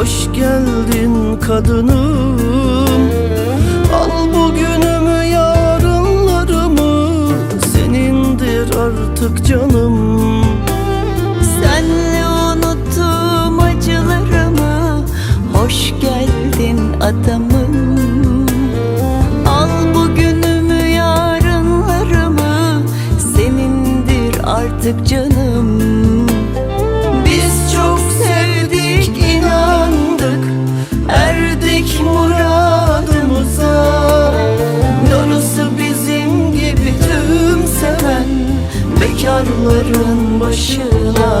Hoş geldin kadınım. Bekarların başına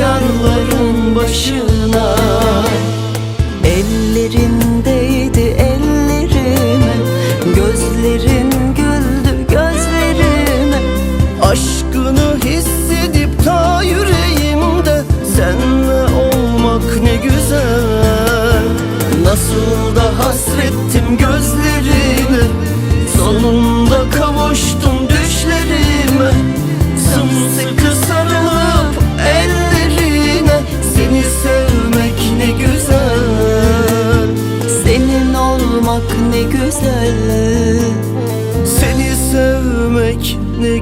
Bekarların başına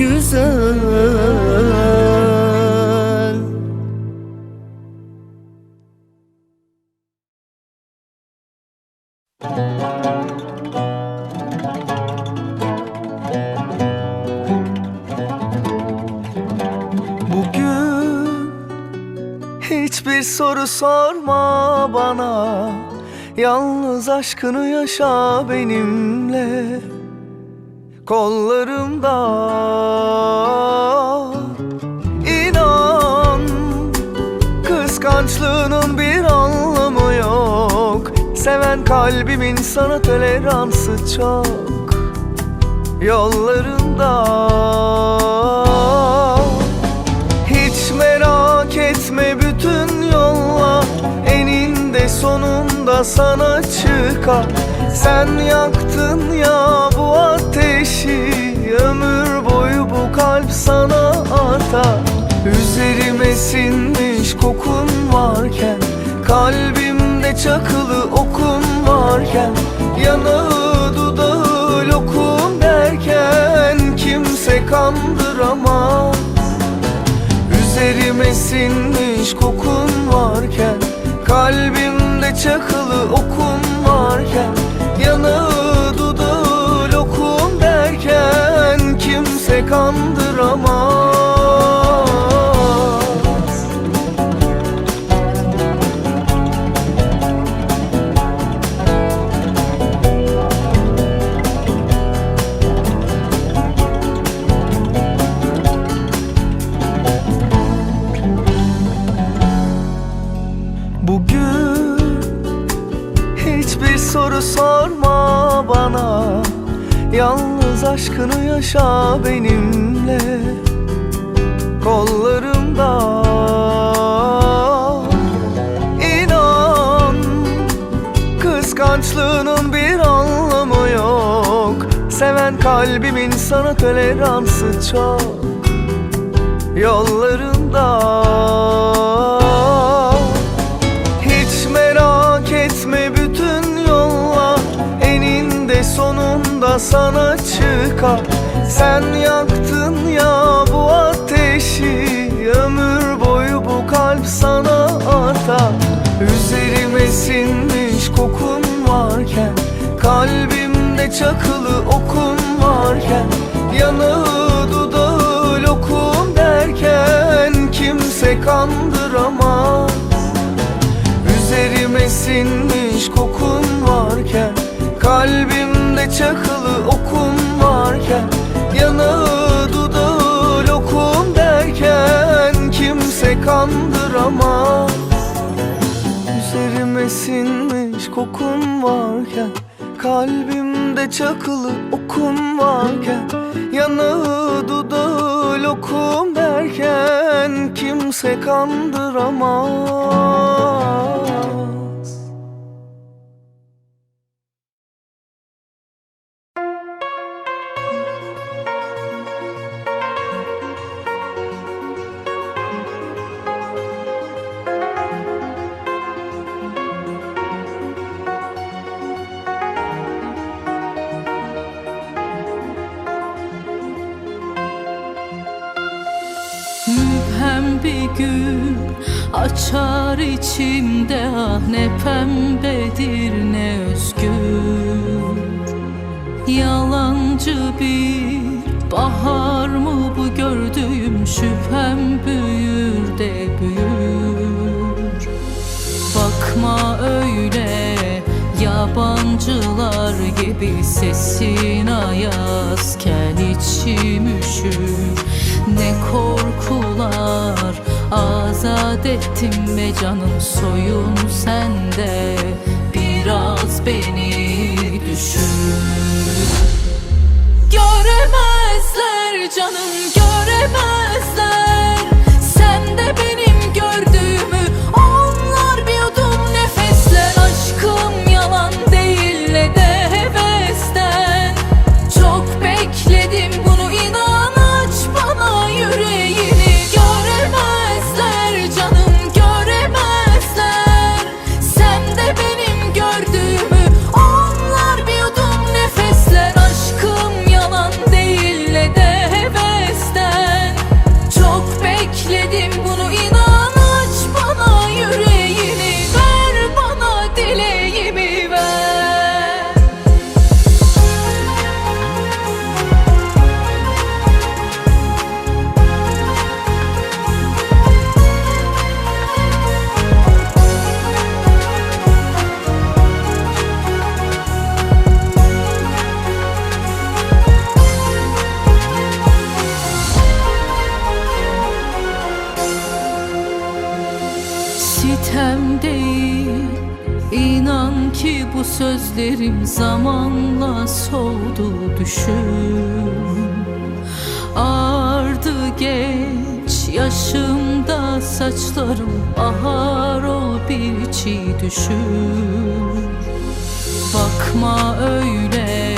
güzel. Hiçbir soru sorma bana. Yalnız aşkını yaşa benimle Kollarımda. İnan Kıskançlığının bir anlamı yok. Seven kalbimin sana toleransı çok. Yollarında. Hiç merak etme bütün yollar Eninde sonunda sana çıkar. Sen yaktın ya bu ateşi Ömür boyu bu kalp sana artar Üzerime sinmiş kokun varken Kalbimde çakılı okun varken Yanağı dudağı lokum derken Kimse kandıramaz. Üzerime sinmiş kokun varken Kalbimde çakılı okun varken Yanağı dudağı lokum derken Kimse kandıramaz yaşa benimle Kollarımda. İnan Kıskançlığının bir anlamı yok. Seven kalbimin sana toleransı çok. Yollarında. Hiç merak etme bütün yollar. Eninde sonunda sana çıkar Sen yaktın ya bu ateşi Ömür boyu bu kalp sana artar. Üzerime sinmiş kokun varken Kalbimde çakılı okun varken Yanağı dudağı lokum derken Kimse kandıramaz. Üzerime sinmiş kokun varken Kalbimde çakılı kandıramaz. Üzerime sinmiş kokun varken Kalbimde çakılı okun varken Yanağı dudağı lokum derken Kimse kandıramaz bir gün açar içimde ah ne pembedir ne özgür Yalancı bir bahar mı bu gördüğüm şüphem büyür de büyür. Bakma öyle yabancılar gibi sesin ayazken içim üşür. Ne korkular azat ettim ve canım soyun sende. Biraz beni düşür Göremezler canım göremezler sözlerim zamanla soldu düşün Ardı geç yaşımda saçlarım Bahar ol bir çiğ düşün Bakma öyle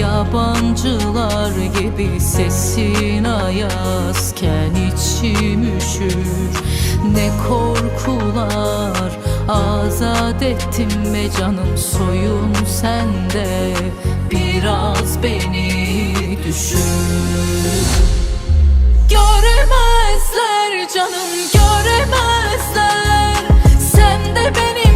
yabancılar gibi sesin ayazken içim üşür. Ne korkular azat ettim ve canım soyun sende Biraz beni düşür Göremezler canım göremezler. Sen de benim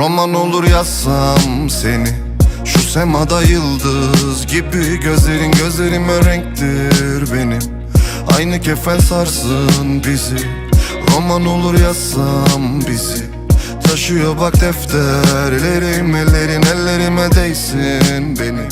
Roman olur yazsam seni. Şu semada yıldız gibi Gözlerin gözlerime renktir benim. Aynı kefen sarsın bizi. Roman olur yazsam bizi. Taşıyor bak defterlerim Ellerin ellerime değsin benim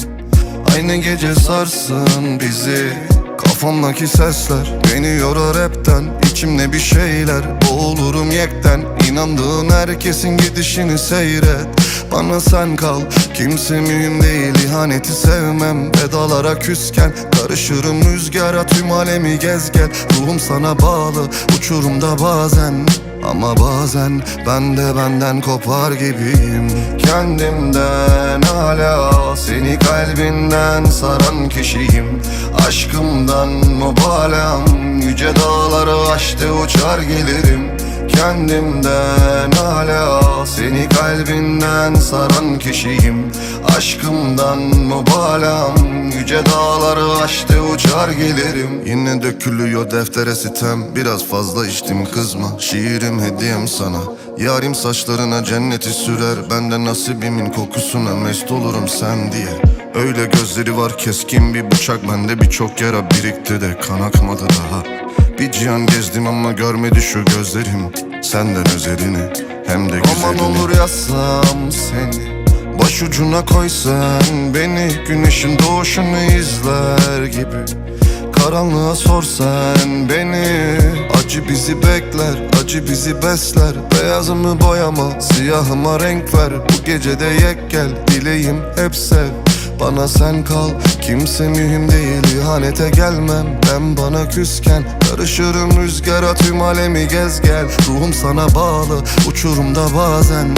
Aynı gece sarsın bizi. Kafamdaki sesler beni yorar hepten. İçimde bir şeyler boğulurum yekten İnandığın herkesin gidişini seyret. Bana sen kal kimse mühim değil. İhaneti sevmem Vedalara küsken. Karışırım rüzgara tüm alemi gez gel. Ruhum sana bağlı uçurumda bazen. Ama bazen ben de benden kopar gibiyim. Kendimden hala seni kalbinden saran kişiyim. Aşkımdan mübalağım Yüce dağları aştı uçar gelirim Kendimden hala seni kalbinden saran kişiyim. Aşkımdan mübalağım Yüce dağları aştı uçar gelirim. Yine dökülüyor deftere sitem Biraz fazla içtim kızma. Şiirim hediyem sana. Yarim saçlarına cenneti sürer Ben de nasibimin kokusuna mest olurum sen diye. Öyle gözleri var keskin bir bıçak Bende birçok yara birikti de kan akmadı daha Bir cihan gezdim ama görmedi şu gözlerim. Senden özelini hem de güzelini. Aman olur yazsam seni Başucuna koy sen beni. Güneşin doğuşunu izler gibi. Karanlığa sor sen beni. Acı bizi bekler, acı bizi besler. Beyazımı boyama, siyahıma renk ver. Bu gecede yek gel, dileğim hep sev bana sen kal Kimse mühim değil ihanete gelmem. Ben bana küsken Karışırım rüzgara tüm alemi gez gel. Ruhum sana bağlı uçurumda bazen.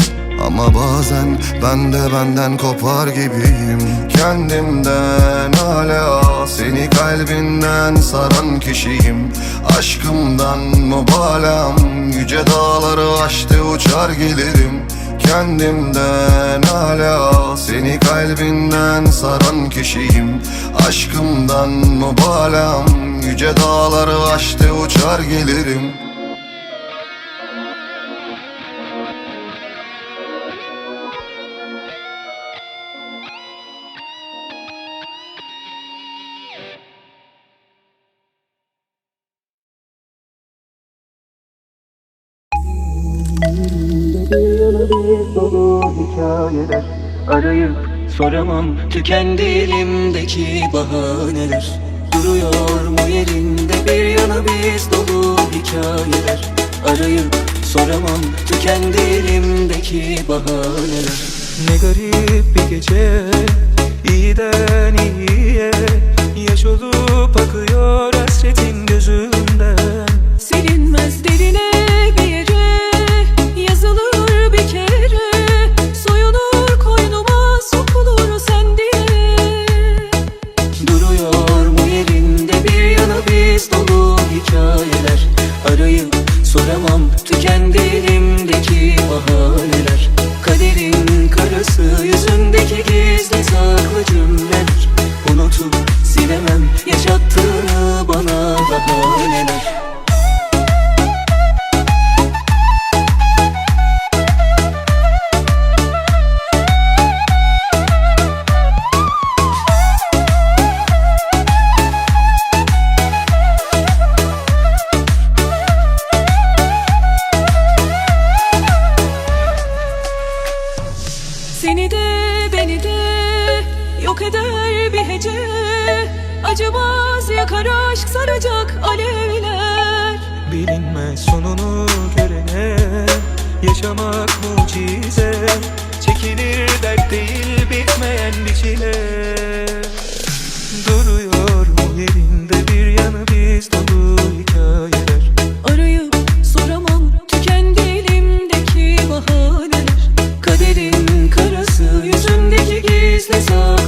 Ama bazen ben de benden kopar gibiyim. Kendimden hala seni kalbinden saran kişiyim. Aşkımdan mübalağım Yüce dağları aştı uçar gelirim Kendimden hala seni kalbinden saran kişiyim. Aşkımdan mübalağım Yüce dağları aştı uçar gelirim Arayıp soramam. Tükendi elimdeki bahaneler. Duruyor mu yerinde bir yana biz dolu hikayeler. Arayıp soramam. Tükendi elimdeki bahaneler. Ne garip bir gece. İyiden iyiye. Yaş olup akıyor hasretin gözünden. Silinmez derine soramam yok eder bir hece. Acımaz yakar aşk saracak alevler. Bilinmez sonunu görene. Yaşamak mucize. Çekilir dert değil bitmeyen bir çile. Duruyor o yerinde bir yanı biz dolu hikayeler. Arayıp soramam tükendi elimdeki bahaneler. Kaderin karası yüzündeki gizli sağ